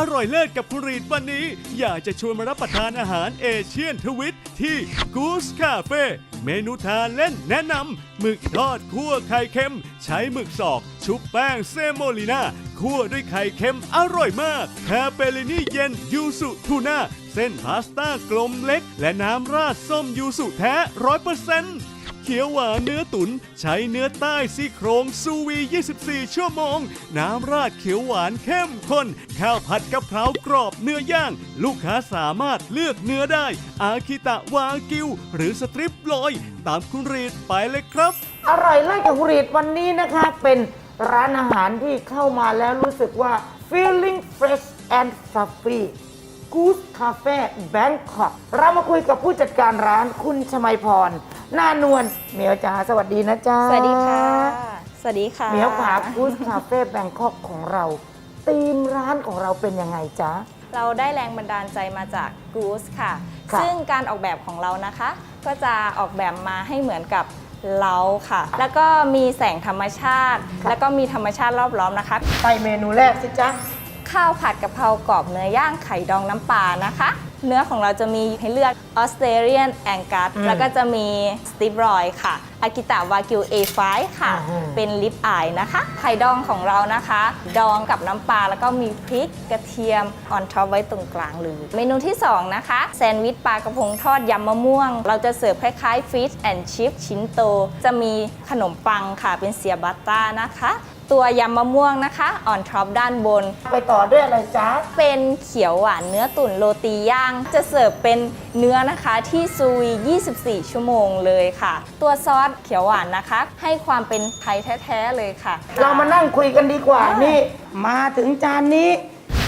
อร่อยเลิศกับคุณรีดวันนี้ อยากจะชวนมารับประทานอาหารเอเชียนทวิตที่ Goose Cafe เมนูทานเล่นแนะนำหมึกทอดคั่วไข่เค็ม ใช้หมึกสอก ชุบแป้งเซโมลิน่าคั่วด้วยไข่เค็มอร่อยมากแคเปลินี่เย็นยูสุทูน่าเส้นพาสต้ากลมเล็ก และน้ำราดส้มยูสุแท้ร้อยเปอร์เซ็นต์ เขียวหวานเนื้อตุนใช้เนื้อใต้ซี่โครงซูวี 24 ชั่วโมง น้ำราดเขียวหวานเข้มข้น ข้าวผัดกะเพรากรอบเนื้อย่าง ลูกค้าสามารถเลือกเนื้อได้ อาคิตะวากิว หรือสตริปลอย ตามคุณรีดไปเลยครับ อร่อยเลิศกับคุณรีดวันนี้นะคะ เป็นร้านอาหารที่เข้ามาแล้วรู้สึกว่า feeling fresh and fluffy Goose Cafe Bangkok เรามาคุยกับผู้จัดการร้านคุณชมัยพร หน้านวลเหมียวจ๋าสวัสดีนะจ๊ะสวัสดีค่ะ สวัสดีค่ะเหมียวขา Goose Cafe Bangkok ของเราธีมร้านของเราเป็นยังไงจ๊ะ เราได้แรงบันดาลใจมาจาก Goose ค่ะ ค่ะซึ่งการออกแบบของเรานะคะ ก็จะออกแบบมาให้เหมือนกับเล้าค่ะ แล้วก็มีแสงธรรมชาติแล้วก็มีธรรมชาติรอบล้อมนะคะ ไปเมนูแรกสิจ๊ะ ข้าวผัดกะเพรากรอบเนื้อย่างไข่ดองน้ำปลานะคะ เนื้อของเราจะมีให้เลือกออสเตรเลียนแองกัสอืมแล้วก็จะมีสติบรอยค่ะอากิตะวากิว A5 ค่ะอืมเป็นลิปอายนะคะไข่ดองของเรานะคะ ดองกับน้ำปลาแล้วก็มีพริกกระเทียมออนท็อปไว้ตรงกลางเลยเมนูที่ 2 นะคะ แซนด์วิชปลากระพงทอดยำมะม่วง เราจะเสิร์ฟคล้ายๆฟิชแอนด์ชิพชิ้นโต จะมีขนมปังค่ะเป็นเซียบัตต้านะคะ ตัวยำมะม่วงนะคะออนท็อปด้านบน ไปต่อด้วยอะไรจ๊ะ เป็นเขียวหวานเนื้อตุ๋นโรตีย่าง จะเสิร์ฟเป็นเนื้อนะคะที่ซูวี 24 ชั่วโมงเลยค่ะ ตัวซอสเขียวหวานนะคะ ให้ความเป็นไทยแท้ ๆ เลยค่ะ เรามานั่งคุยกันดีกว่านี่ มาถึงจานนี้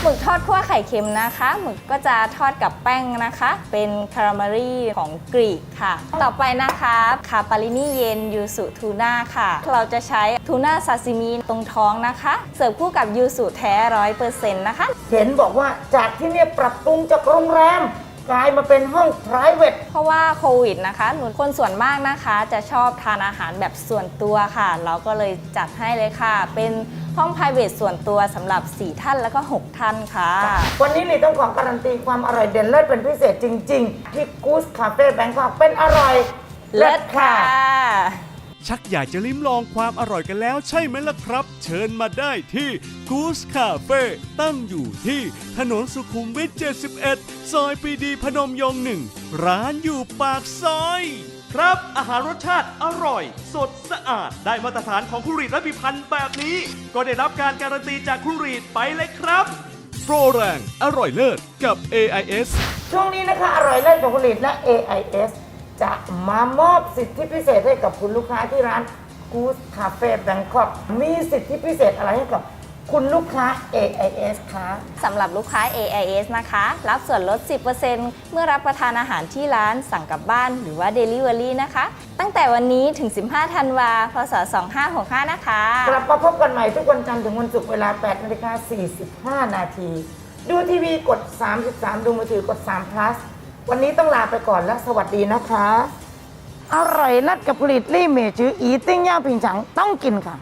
หมึกทอดคั่วไข่เค็มนะคะหมึกก็จะทอดกับแป้งนะคะ เป็นคาราเมลีของกรีกค่ะ ต่อไปนะคะคาปาลินี่เย็นยูสุทูน่าค่ะ เราจะใช้ทูน่าซาซิมิตรงท้องนะคะ เสิร์ฟคู่กับยูสุแท้ร้อยเปอร์เซ็นต์นะคะ เห็นบอกว่าจากที่เนี่ยปรับปรุงจากโรงแรม กลายมาเป็นห้อง private เพราะว่าโควิดนะคะหนูคนส่วนมากนะคะ จะชอบทานอาหารแบบส่วนตัวค่ะ เราก็เลยจัดให้เลยค่ะ เป็นห้อง p r i v a t ส่วนตัวสำหรับ 4 ท่านแล้วก็ 6 ท่านค่ะ วันนี้นี่ต้องขอการันตีความอร่อยเด่นเลิศเป็นพิเศษจริง ๆ ที่ Goose Cafe Bangkok เป็นอร่อยเลิศค่ะ ชักอยากจะลิ้มลองความอร่อยกันแล้วใช่ไหมล่ะครับ เชิญมาได้ที่ Goose Cafe ตั้งอยู่ที่ถนนสุขุมวิท 71 ซอยปรีดีพนมยงค์หนึ่ง ร้านอยู่ปากซอย ครับ อาหารรสชาติอร่อย สดสะอาด ได้มาตรฐานของคุรีดและพิพันธ์แบบนี้ ก็ได้รับการการันตีจากคุรีดไปเลยครับ โปรแรง อร่อยเลิศกับ AIS ช่วงนี้นะคะ อร่อยเลิศของผลิตและ AIS มามอบสิทธิพิเศษให้กับคุณลูกค้าที่ร้าน Goose Cafe Bangkok มีสิทธิพิเศษอะไรให้กับคุณลูกค้า AIS คะสำหรับลูกค้า AIS นะคะ รับส่วนลด 10%เมื่อรับประทานอาหารที่ร้านสั่งกลับบ้านหรือว่า Delivery นะคะ ตั้งแต่วันนี้ถึง 15 ธันวาพศ 2565 นะคะ กลับมาพบกันใหม่ทุกวันจันทร์ถึงวันศุกร์เวลา8นาฬิกา45 นาที ดูทีวีกด 33 ดูมือถือกด3 plus วันนี้ต้องลาไปก่อนและสวัสดีนะคะ อร่อยนัดกับผลิตลี่เมจืออีติ้งย่างผิงฉังต้องกินค่ะ